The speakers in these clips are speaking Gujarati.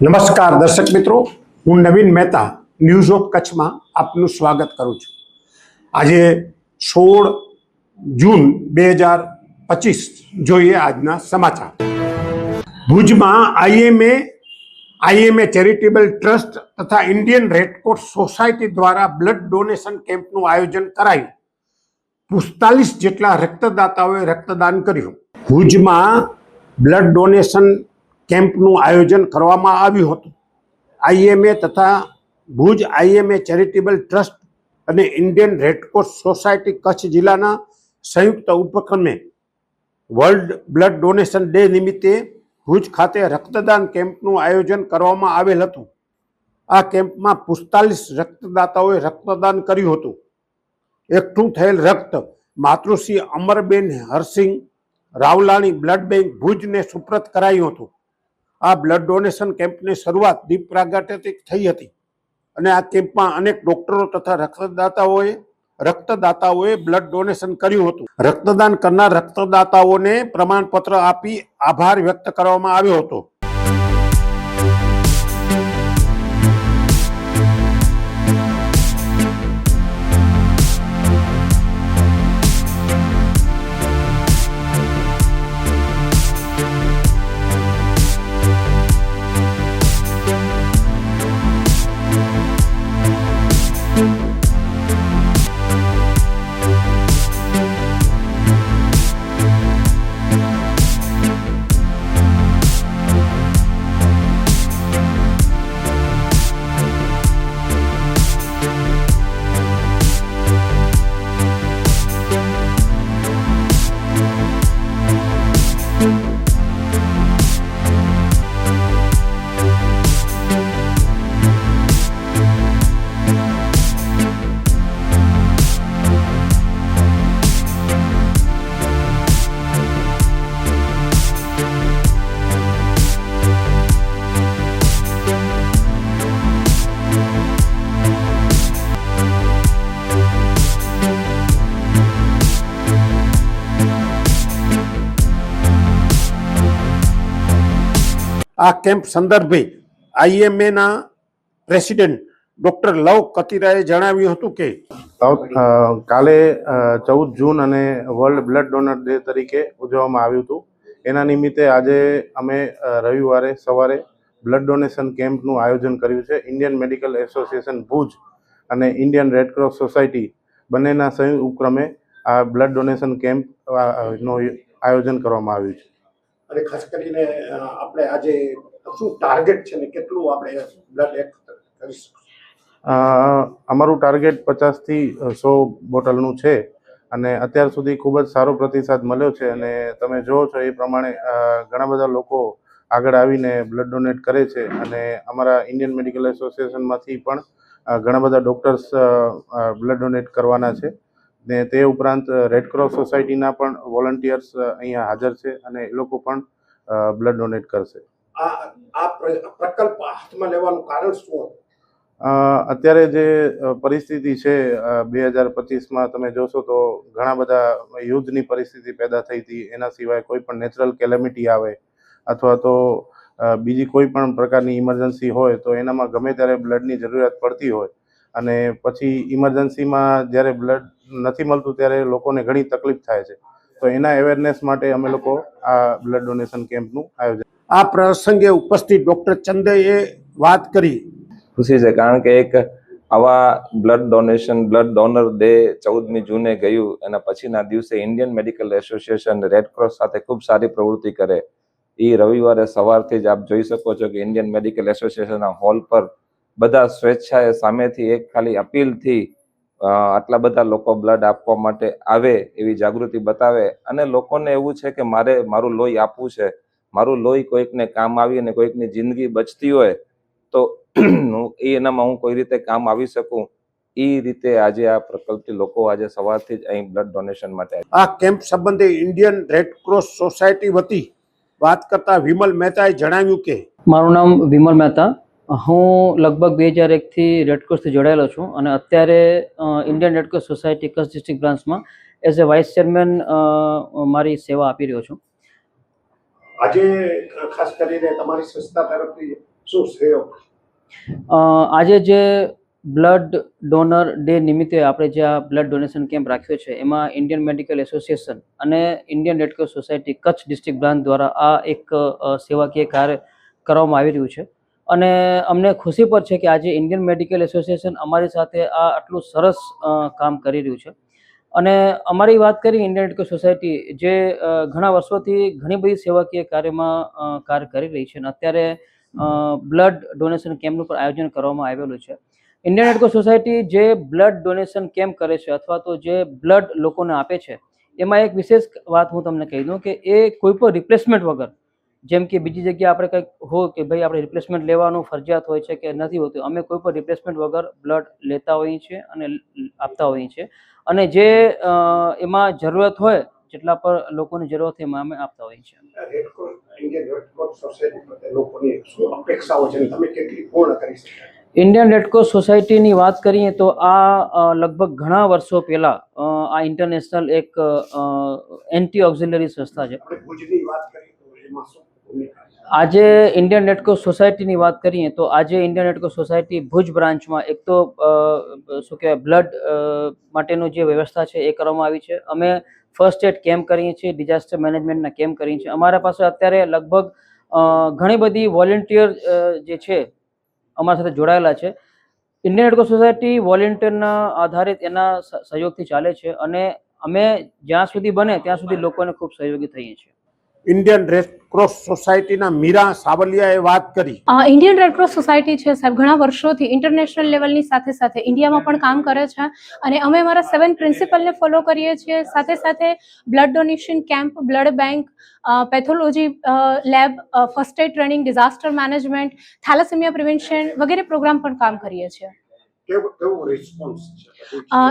નમસ્કાર દર્શક મિત્રો, હું નવીન મહેતા ન્યૂઝ ઓફ કચ્છમાં આપનું સ્વાગત કરું છું. આજે સોળ જૂન બે હજાર પચીસ જોઈએ આજના સમાચાર. ભુજમાં આઈએમએ આઈએમએ ચેરિટેબલ ટ્રસ્ટ તથા ઇન્ડિયન રેડક્રોસ સોસાયટી દ્વારા બ્લડ ડોનેશન કેમ્પનું આયોજન કરાયું. પિસ્તાલીસ જેટલા રક્તદાતાઓએ રક્તદાન કર્યું. ભુજમાં બ્લડ ડોનેશન કેમ્પનું આયોજન કરવામાં આવ્યું હતું. આઈએમએ તથા ભુજ આઈએમએ ચેરિટેબલ ટ્રસ્ટ અને Indian red cross society Kutch જિલ્લાના સંયુક્ત ઉપક્રમે વર્લ્ડ બ્લડ ડોનેશન ડે નિમિત્તે ભુજ ખાતે રક્તદાન કેમ્પનું આયોજન કરવામાં આવેલ હતું. આ કેમ્પમાં પિસ્તાલીસ રક્તદાતાઓએ રક્તદાન કર્યું હતું. એકઠું થયેલ રક્ત માતૃશ્રી અમરબેન હરસિંહ રાવલાણી બ્લડ બેંક ભુજને સુપ્રત કરાયું હતું. આ બ્લડ ડોનેશન કેમ્પની શરૂઆત દીપ પ્રાગટ્યથી થઈ હતી. અને આ કેમ્પમાં અનેક ડોક્ટરો તથા રક્તદાતાઓએ રક્તદાતાઓએ બ્લડ ડોનેશન કર્યું હતું. રક્તદાન કરનાર રક્તદાતાઓને પ્રમાણપત્ર આપી આભાર વ્યક્ત કરવામાં આવ્યો હતો. આ કેમ્પ સંદર્ભે આઈએમએના પ્રેસિડેન્ટ ડોક્ટર લવ કતિરાએ જણાવ્યું હતું કે કાલે ચૌદ જૂન અને વર્લ્ડ બ્લડ ડોનર ડે તરીકે ઉજવવામાં આવ્યું હતું. એના નિમિત્તે આજે અમે રવિવારે સવારે બ્લડ ડોનેશન કેમ્પનું આયોજન કર્યું છે. ઇન્ડિયન મેડિકલ એસોસિએશન ભુજ અને ઇન્ડિયન રેડક્રોસ સોસાયટી બંનેના સંયુક્ત ઉપક્રમે આ બ્લડ ડોનેશન કેમ્પનું આયોજન કરવામાં આવ્યું છે. અને ખાસ કરીને આપણે આજે શું ટાર્ગેટ છે ને કેટલું આપણે બ્લડ એક અમારું ટાર્ગેટ પચાસથી સો બોટલનું છે અને અત્યાર સુધી ખૂબ જ સારો પ્રતિસાદ મળ્યો છે અને તમે જુઓ છો એ પ્રમાણે ઘણા બધા લોકો આગળ આવીને બ્લડ ડોનેટ કરે છે અને અમારા ઇન્ડિયન મેડિકલ એસોસિએશનમાંથી પણ ઘણા બધા ડૉક્ટર્સ બ્લડ ડોનેટ કરવાના છે. ને તે ઉપરાંત રેડક્રોસ સોસાયટીના પણ વોલન્ટિયર્સ અહીંયા હાજર છે અને એ લોકો પણ બ્લડ ડોનેટ કરશે. અત્યારે જે પરિસ્થિતિ છે બે હજાર પચીસમાં તમે જોશો તો ઘણા બધા યુદ્ધની પરિસ્થિતિ પેદા થઈ હતી. એના સિવાય કોઈ પણ નેચરલ કેલેમિટી આવે અથવા તો બીજી કોઈ પણ પ્રકારની ઇમરજન્સી હોય તો એનામાં ગમે ત્યારે બ્લડની જરૂરિયાત પડતી હોય. અને પછી ઇમરજન્સીમાં જ્યારે બ્લડ નથી મળતું ત્યારે લોકોને ઘણી તકલીફ થાય છે. તો એના અવેરનેસ માટે અમે લોકો આ બ્લડ ડોનેશન કેમ્પનું આયોજન આ પ્રસંગે ઉપસ્થિત ડોક્ટર ચંદેએ વાત કરી. ખુશી છે કારણ કે એક આવા blood donation blood donor day ચૌદમી જૂને ગયું એના પછીના દિવસે ઇન્ડિયન મેડિકલ એસોસિએશન રેડક્રોસ સાથે ખૂબ સારી પ્રવૃત્તિ કરે. એ રવિવારે સવારથી જ આપ જોઈ શકો છો કે ઇન્ડિયન મેડિકલ એસોસિએશનના હોલ પર બધા સ્વેચ્છાએ સામેથી એક ખાલી અપીલથી આટલા બધા લોકો બ્લડ આપવા માટે આવે એવી જાગૃતિ બતાવે. અને લોકોને એવું છે કે મારે મારું લોહી આપવું છે. મારું લોહી કોઈકને કામ આવી અને કોઈકની જિંદગી બચતી હોય તો એ એનામાં હું કોઈ રીતે કામ આવી શકું? એ રીતે આજે આ પ્રકલ્પથી લોકો આજે સવારથી જ અહીં બ્લડ ડોનેશન માટે આ કેમ્પ સંબંધે ઇન્ડિયન રેડક્રોસ સોસાયટી વતી વાત કરતા વિમલ મહેતાએ જણાવ્યું કે મારું નામ વિમલ મહેતા. હું લગભગ બે હજાર એકથી રેડક્રોસથી જોડાયેલો છું અને અત્યારે Indian red cross society Kutch district બ્રાન્ચમાં as a vice chairman મારી સેવા આપી રહ્યો છું. આજે ખાસ કરીને તમારી સંસ્થા તરફથી શું સહયોગ? આજે જે બ્લડ ડોનર ડે નિમિત્તે આપણે જે આ બ્લડ ડોનેશન કેમ્પ રાખ્યો છે એમાં ઇન્ડિયન મેડિકલ એસોસિએશન અને Indian red cross society Kutch district branch દ્વારા આ એક સેવાકીય કાર્ય કરવામાં આવી રહ્યું છે. અને અમને ખુશી પર છે કે આજે ઇન્ડિયન મેડિકલ એસોસિએશન અમારી સાથે આ આટલું સરસ કામ કરી રહ્યું છે. અને અમારી વાત કરી ઇન્ડિયન મેડિકલ સોસાયટી જે ઘણા વર્ષોથી ઘણી બધી સેવાકીય કાર્યમાં કાર્ય કરી રહી છે અને અત્યારે બ્લડ ડોનેશન કેમ્પનું પણ આયોજન કરવામાં આવેલું છે. ઇન્ડિયન મેડિકલ સોસાયટી જે બ્લડ ડોનેશન કેમ્પ કરે છે અથવા તો જે બ્લડ લોકોને આપે છે, એમાં એક વિશેષ વાત હું તમને કહી દઉં કે એ કોઈ પણ રિપ્લેસમેન્ટ વગર જેમ કે બીજી જગ્યાએ આપણે કંઈક હોય કે ભાઈ આપણે રિપ્લેસમેન્ટ લેવાનું ફરજિયાત હોય છે કે નથી હોતું અમે કોઈ પણ રિપ્લેસમેન્ટ વગર બ્લડ લેતા હોઈએ છીએ અને આપતા હોઈએ છીએ. અને જે એમાં જરૂરત હોય જેટલા પર લોકોની જરૂરત હોય એમાં અમે આપતા હોઈએ છીએ. ઇન્ડિયન રેડક્રોસ સોસાયટીની વાત કરીએ તો આ લગભગ ઘણા વર્ષો પહેલાં આ ઇન્ટરનેશનલ એક એન્ટી ઓક્ઝિલરી સંસ્થા છે. ભુજની વાત કરી તો એમાં છે આજે ઇન્ડિયન રેડક્રોસ સોસાયટીની વાત કરીએ તો આજે Indian Red Cross Society Bhuj બ્રાન્ચમાં એક તો શું કહેવાય બ્લડ માટેનું જે વ્યવસ્થા છે એ કરવામાં આવી છે. અમે ફર્સ્ટ એડ કેમ્પ કરીએ છીએ ડિઝાસ્ટર મેનેજમેન્ટના કેમ્પ કરીએ છીએ. અમારા પાસે અત્યારે લગભગ ઘણી બધી વોલેન્ટિયર જે છે, અમારા સાથે જોડાયેલા છે. ઇન્ડિયન રેડક્રોસ સોસાયટી વોલેન્ટિયરના આધારિત એના સહયોગથી ચાલે છે અને અમે જ્યાં સુધી બને ત્યાં સુધી લોકોને ખૂબ સહયોગી થઈએ છીએ. ઇન્ડિયન રેડક્રોસ સોસાયટીના મીરા સાવલિયાએ વાત કરી. ઇન્ડિયન રેડક્રોસ સોસાયટી છે સાહેબ, ઘણા વર્ષોથી ઇન્ટરનેશનલ લેવલની સાથે સાથે ઇન્ડિયામાં પણ કામ કરે છે અને અમે અમારા સેવન પ્રિન્સિપલને ફોલો કરીએ છીએ. સાથે સાથે blood donation camp blood bank pathology lab first aid training disaster management thalassemia prevention વગેરે પ્રોગ્રામ પણ કામ કરીએ છીએ.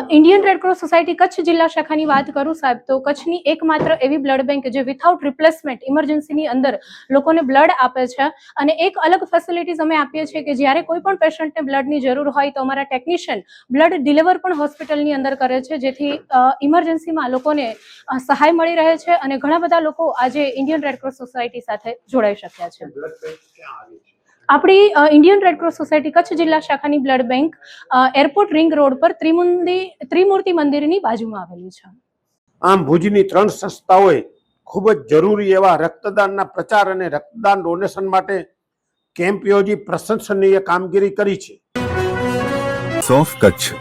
ઇન્ડિયન રેડક્રોસ સોસાયટી કચ્છ જિલ્લા શાખાની વાત કરું સાહેબ તો કચ્છની એકમાત્ર એવી બ્લડ બેંક જે વિથાઉટ રિપ્લેસમેન્ટ ઇમરજન્સીની અંદર લોકોને બ્લડ આપે છે. અને એક અલગ ફેસિલિટીઝ અમે આપીએ છીએ કે જ્યારે કોઈ પણ પેશન્ટને બ્લડની જરૂર હોય તો અમારા ટેકનિશિયન બ્લડ ડિલિવર પણ હોસ્પિટલની અંદર કરે છે જેથી ઇમરજન્સીમાં લોકોને સહાય મળી રહે છે અને ઘણા બધા લોકો આજે ઇન્ડિયન રેડક્રોસ સોસાયટી સાથે જોડાઈ શક્યા છે? આપણી ઇન્ડિયન રેડક્રોસ સોસાયટી કચ્છ જિલ્લા શાખાની blood bank airport ring road પર ત્રિમુંદી ત્રિમૂર્તિ મંદિરની બાજુમાં આવેલી છે. આમ ભુજની ત્રણ સંસ્થાઓએ ખૂબ જ જરૂરી એવા રક્તદાનના પ્રચાર અને રક્તદાન ડોનેશન માટે કેમ્પ યોજી પ્રશંસનીય કામગીરી કરી છે. સોફ Kutch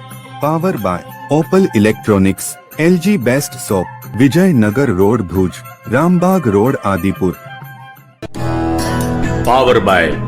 power by Opal electronics LG best shop Vijaynagar road Bhuj Rambagh road Adipur. Power by